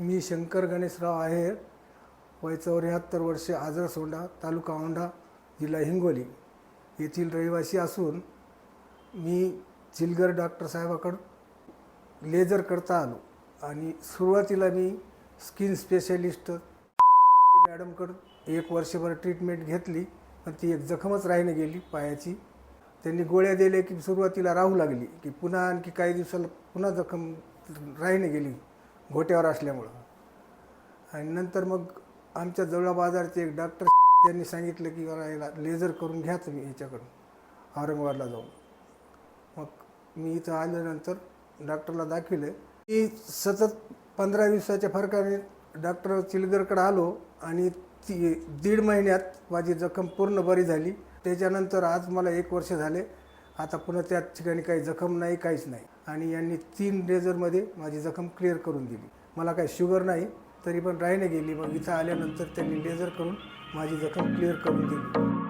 मी शंकर गणेशराव आहेर वय चौऱ्याहत्तर वर्षे आजरसोंडा तालुका औंढा जिल्हा हिंगोली. येथील रहिवासी असून मी चिलगर डॉक्टर साहेबाकडं लेझर करता आलो आणि सुरुवातीला मी स्किन स्पेशलिस्ट मॅडमकडं एक वर्षभर ट्रीटमेंट घेतली पण ती एक जखमच राहीनं गेली पायाची. त्यांनी गोळ्या दिल्या की सुरुवातीला राहू लागली की पुन्हा आणखी काही दिवसाला पुन्हा जखम राहीनं गेली. घोट्यावर असल्यामुळं. आणि नंतर मग आमच्या जवळ बाजारचे एक डॉक्टर त्यांनी सांगितलं की मला याला लेझर करून घ्या तुम्ही याच्याकडून औरंगाबादला जाऊन. मग मी इथं आल्यानंतर डॉक्टरला दाखविलं. मी सतत पंधरा दिवसाच्या फरकाने डॉक्टर चिलगरकडे आलो आणि ती दीड महिन्यात माझी जखम पूर्ण बरी झाली. त्याच्यानंतर आज मला एक वर्ष झाले. आता पुन्हा त्या ठिकाणी काही जखम नाही काहीच नाही. आणि यांनी तीन लेझरमध्ये माझी जखम क्लिअर करून दिली. मला काही शुगर नाही तरी पण राहीने गेली. मग इथं आल्यानंतर त्यांनी लेझर करून माझी जखम क्लिअर करून दिली.